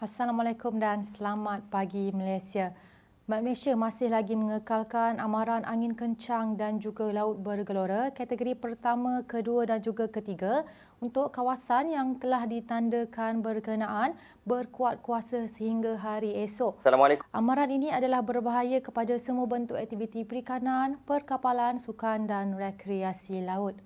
Assalamualaikum dan selamat pagi Malaysia. Malaysia masih lagi mengekalkan amaran angin kencang dan juga laut bergelora kategori pertama, kedua dan juga ketiga untuk kawasan yang telah ditandakan berkenaan berkuat kuasa sehingga hari esok. Assalamualaikum. Amaran ini adalah berbahaya kepada semua bentuk aktiviti perikanan, perkapalan, sukan dan rekreasi laut.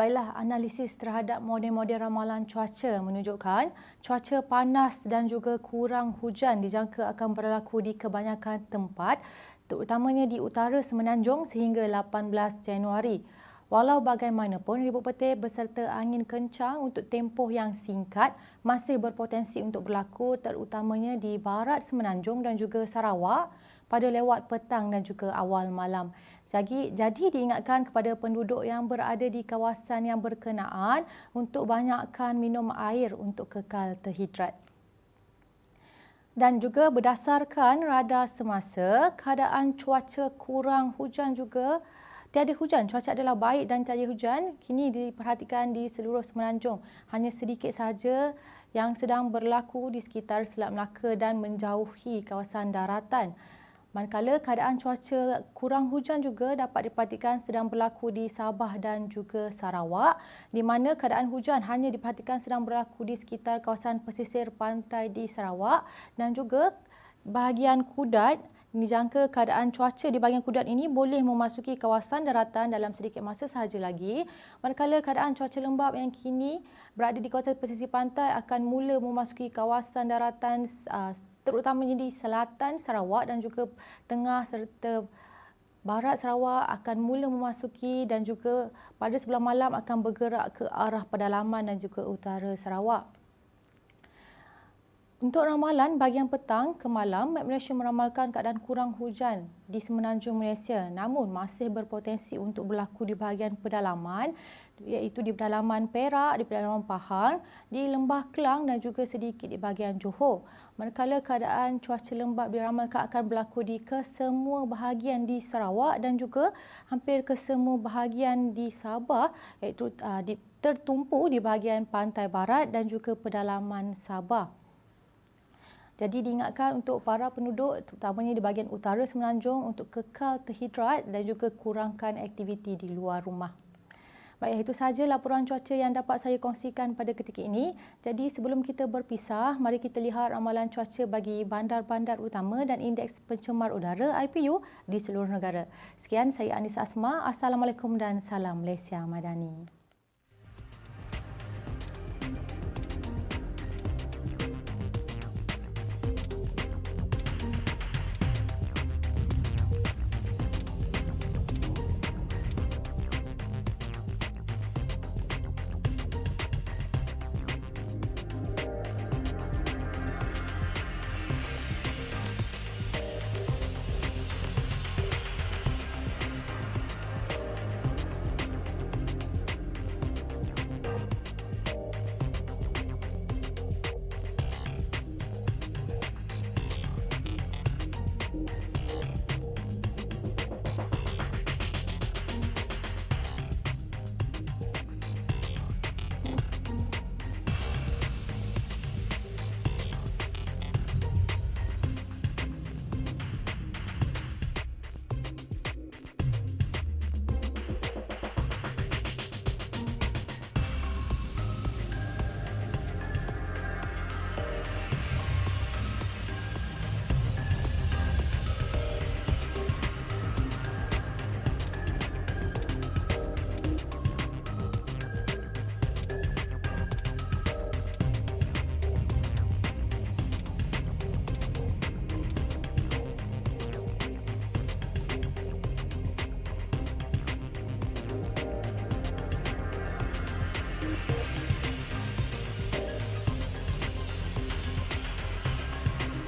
Baiklah, analisis terhadap model-model ramalan cuaca menunjukkan cuaca panas dan juga kurang hujan dijangka akan berlaku di kebanyakan tempat terutamanya di utara semenanjung sehingga 18 Januari. Walau bagaimanapun, ribut petir beserta angin kencang untuk tempoh yang singkat masih berpotensi untuk berlaku terutamanya di barat semenanjung dan juga Sarawak pada lewat petang dan juga awal malam. Jadi, jadi diingatkan kepada penduduk yang berada di kawasan yang berkenaan untuk banyakkan minum air untuk kekal terhidrat. Dan juga berdasarkan radar semasa, keadaan cuaca kurang hujan juga Tiada hujan, cuaca adalah baik dan tiada hujan. Kini diperhatikan di seluruh semenanjung. Hanya sedikit saja yang sedang berlaku di sekitar Selat Melaka dan menjauhi kawasan daratan. Manakala keadaan cuaca kurang hujan juga dapat diperhatikan sedang berlaku di Sabah dan juga Sarawak di mana keadaan hujan hanya diperhatikan sedang berlaku di sekitar kawasan pesisir pantai di Sarawak dan juga bahagian Kudat dijangka keadaan cuaca di bahagian Kudat ini boleh memasuki kawasan daratan dalam sedikit masa sahaja lagi. Manakala keadaan cuaca lembap yang kini berada di kawasan pesisir pantai akan mula memasuki kawasan daratan uh, terutamanya di selatan Sarawak dan juga tengah serta barat Sarawak akan mula memasuki dan juga pada sebelah malam akan bergerak ke arah pedalaman dan juga utara Sarawak. Untuk ramalan bahagian petang ke malam, Met Malaysia meramalkan keadaan kurang hujan di semenanjung Malaysia namun masih berpotensi untuk berlaku di bahagian pedalaman iaitu di pedalaman Perak, di pedalaman Pahang, di Lembah Kelang dan juga sedikit di bahagian Johor. Manakala keadaan cuaca lembap diramalkan akan berlaku di kesemua bahagian di Sarawak dan juga hampir kesemua bahagian di Sabah iaitu uh, di, tertumpu di bahagian pantai barat dan juga pedalaman Sabah. Jadi diingatkan untuk para penduduk terutamanya di bahagian utara semenanjung untuk kekal terhidrat dan juga kurangkan aktiviti di luar rumah. Baik, itu sahaja laporan cuaca yang dapat saya kongsikan pada ketika ini. Jadi sebelum kita berpisah, mari kita lihat ramalan cuaca bagi bandar-bandar utama dan indeks pencemar udara IPU di seluruh negara. Sekian, saya Anis Asma. Assalamualaikum dan salam Malaysia Madani.